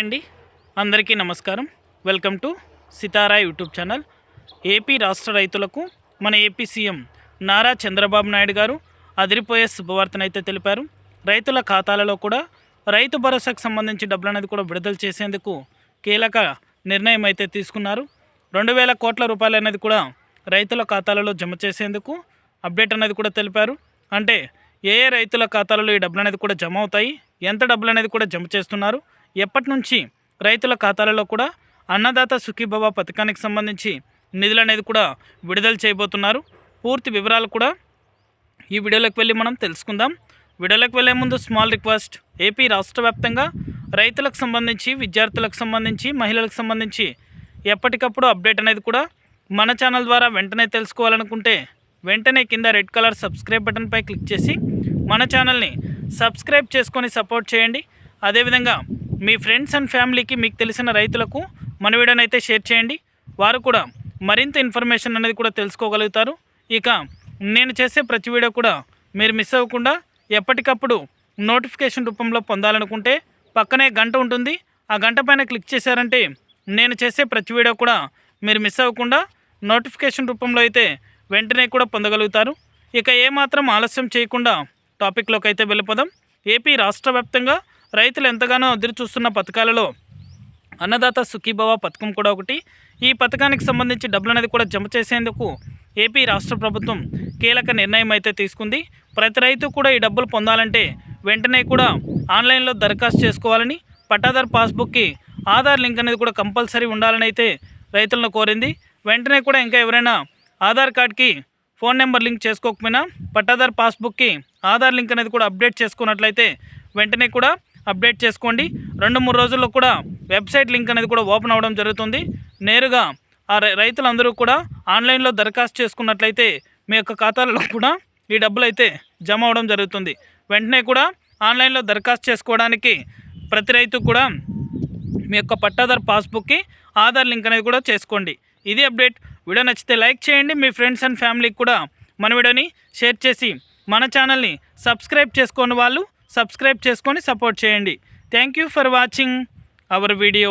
అండి. అందరికీ నమస్కారం. Welcome to Sitara YouTube channel. AP రాష్ట్ర రైతులకు మన ఏపీ సీఎం నారా చంద్రబాబు నాయుడు గారు అదిరిపోయే శుభవార్తనైతే తెలిపారు. రైతుల ఖాతాలలో కూడా రైతు భరోసాకు సంబంధించి డబ్బులు అనేది కూడా విడుదల చేసేందుకు కీలక నిర్ణయం అయితే తీసుకున్నారు. రెండు వేల కోట్ల రూపాయలు అనేది కూడా రైతుల ఖాతాలలో జమ చేసేందుకు అప్డేట్ అనేది కూడా తెలిపారు. అంటే ఏ ఏ రైతుల ఖాతాలలో ఈ డబ్బులు అనేది కూడా జమ అవుతాయి? ఎంత డబ్బులు అనేది కూడా జమ చేస్తున్నారు? ఎప్పటి నుంచి రైతుల ఖాతాలలో కూడా అన్నదాత సుఖీభవ పథకానికి సంబంధించి నిధులు అనేది కూడా విడుదల చేయబోతున్నారు. పూర్తి వివరాలు కూడా ఈ వీడియోలోకి వెళ్ళి మనం తెలుసుకుందాం. వీడియోలోకి వెళ్ళే ముందు స్మాల్ రిక్వెస్ట్ ఏపీ రాష్ట్ర వ్యాప్తంగా రైతులకు సంబంధించి విద్యార్థులకు సంబంధించి మహిళలకు సంబంధించి ఎప్పటికప్పుడు అప్డేట్ అనేది కూడా మన ఛానల్ ద్వారా వెంటనే తెలుసుకోవాలనుకుంటే వెంటనే కింద రెడ్ కలర్ సబ్స్క్రైబ్ బటన్పై క్లిక్ చేసి మన ఛానల్ని సబ్స్క్రైబ్ చేసుకొని సపోర్ట్ చేయండి. అదేవిధంగా మీ ఫ్రెండ్స్ అండ్ ఫ్యామిలీకి మీకు తెలిసిన రైతులకు మన వీడియోని అయితే షేర్ చేయండి. వారు కూడా మరింత ఇన్ఫర్మేషన్ అనేది కూడా తెలుసుకోగలుగుతారు. ఇక నేను చేసే ప్రతి వీడియో కూడా మీరు మిస్ అవ్వకుండా ఎప్పటికప్పుడు నోటిఫికేషన్ రూపంలో పొందాలనుకుంటే పక్కనే గంట ఉంటుంది. ఆ గంట పైన క్లిక్ చేశారంటే నేను చేసే ప్రతి వీడియో కూడా మీరు మిస్ అవ్వకుండా నోటిఫికేషన్ రూపంలో అయితే వెంటనే కూడా పొందగలుగుతారు. ఇక ఏమాత్రం ఆలస్యం చేయకుండా టాపిక్లోకి అయితే వెళ్ళిపోదాం. ఏపీ రాష్ట్ర వ్యాప్తంగా రైతులు ఎంతగానో ఎదురు చూస్తున్న పథకాలలో అన్నదాత సుఖీభవ పథకం కూడా ఒకటి. ఈ పథకానికి సంబంధించి డబ్బులు అనేది కూడా జమ చేసేందుకు ఏపీ రాష్ట్ర ప్రభుత్వం కీలక నిర్ణయం అయితే తీసుకుంది. ప్రతి రైతు కూడా ఈ డబ్బులు పొందాలంటే వెంటనే కూడా ఆన్లైన్లో దరఖాస్తు చేసుకోవాలని పట్టాదార్ పాస్బుక్కి ఆధార్ లింక్ అనేది కూడా కంపల్సరీ ఉండాలని అయితే రైతులను కోరింది. వెంటనే కూడా ఇంకా ఎవరైనా ఆధార్ కార్డ్కి ఫోన్ నెంబర్ లింక్ చేసుకోకపోయినా పట్టాదార్ పాస్బుక్కి ఆధార్ లింక్ అనేది కూడా అప్డేట్ చేసుకున్నట్లయితే వెంటనే కూడా అప్డేట్ చేసుకోండి. రెండు మూడు రోజుల్లో కూడా వెబ్సైట్ లింక్ అనేది కూడా ఓపెన్ అవ్వడం జరుగుతుంది. నేరుగా ఆ రైతులందరూ కూడా ఆన్లైన్లో దరఖాస్తు చేసుకున్నట్లయితే మీ యొక్క ఖాతాలలో కూడా ఈ డబ్బులు అయితే జమ అవడం జరుగుతుంది. వెంటనే కూడా ఆన్లైన్లో దరఖాస్తు చేసుకోవడానికి ప్రతి రైతు కూడా మీ యొక్క పట్టాదార్ పాస్బుక్కి ఆధార్ లింక్ అనేది కూడా చేసుకోండి. ఇది అప్డేట్. వీడియో నచ్చితే లైక్ చేయండి. మీ ఫ్రెండ్స్ అండ్ ఫ్యామిలీకి కూడా మన వీడియోని షేర్ చేసి మన ఛానల్ని సబ్స్క్రైబ్ చేసుకోని వాళ్ళు సబ్స్క్రైబ్ చేసుకొని సపోర్ట్ చేయండి. Thank you for watching our video